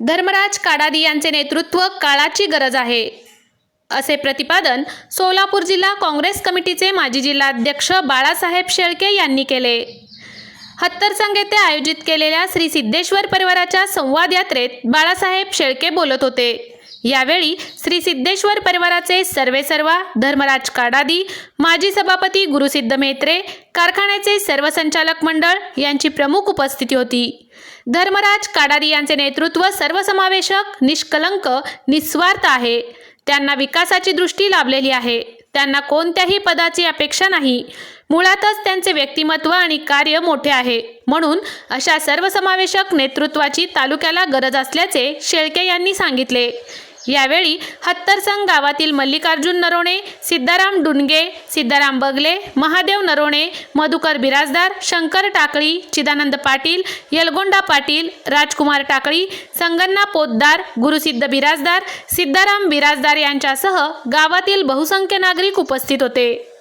धर्मराज काडादी यांचे नेतृत्व काळाची गरज आहे. असे प्रतिपादन सोलापूर जिल्हा काँग्रेस कमिटीचे माजी जिल्हाध्यक्ष बाळासाहेब शेळके यांनी केले. हत्तरसंग येथे आयोजित केलेल्या श्री सिद्धेश्वर परिवाराच्या संवाद यात्रेत बाळासाहेब शेळके बोलत होते. यावेळी श्री सिद्धेश्वर परिवाराचे सर्वेसर्वा धर्मराज काडादी माजी सभापती गुरुसिद्ध मेत्रे कारखान्याचे सर्व संचालक मंडळ यांची प्रमुख उपस्थिती होती. धर्मराज काडादी यांचे नेतृत्व सर्वसमावेशक निष्कलंक निस्वार्थ आहे. त्यांना विकासाची दृष्टी लाभलेली आहे. त्यांना कोणत्याही पदाची अपेक्षा नाही. मुळातच त्यांचे व्यक्तिमत्व आणि कार्य मोठे आहे. म्हणून अशा सर्वसमावेशक नेतृत्वाची तालुक्याला गरज असल्याचे शेळके यांनी सांगितले. यावेळी हत्तरसंग गावातील मल्लिकार्जुन नरोणे सिद्धाराम डुनगे सिद्धाराम बगले महादेव नरोणे मधुकर बिराजदार शंकर टाकळी चिदानंद पाटील यलगोंडा पाटील राजकुमार टाकळी संगन्ना पोतदार गुरुसिद्ध बिराजदार सिद्धाराम बिराजदार यांच्यासह गावातील बहुसंख्य नागरिक उपस्थित होते.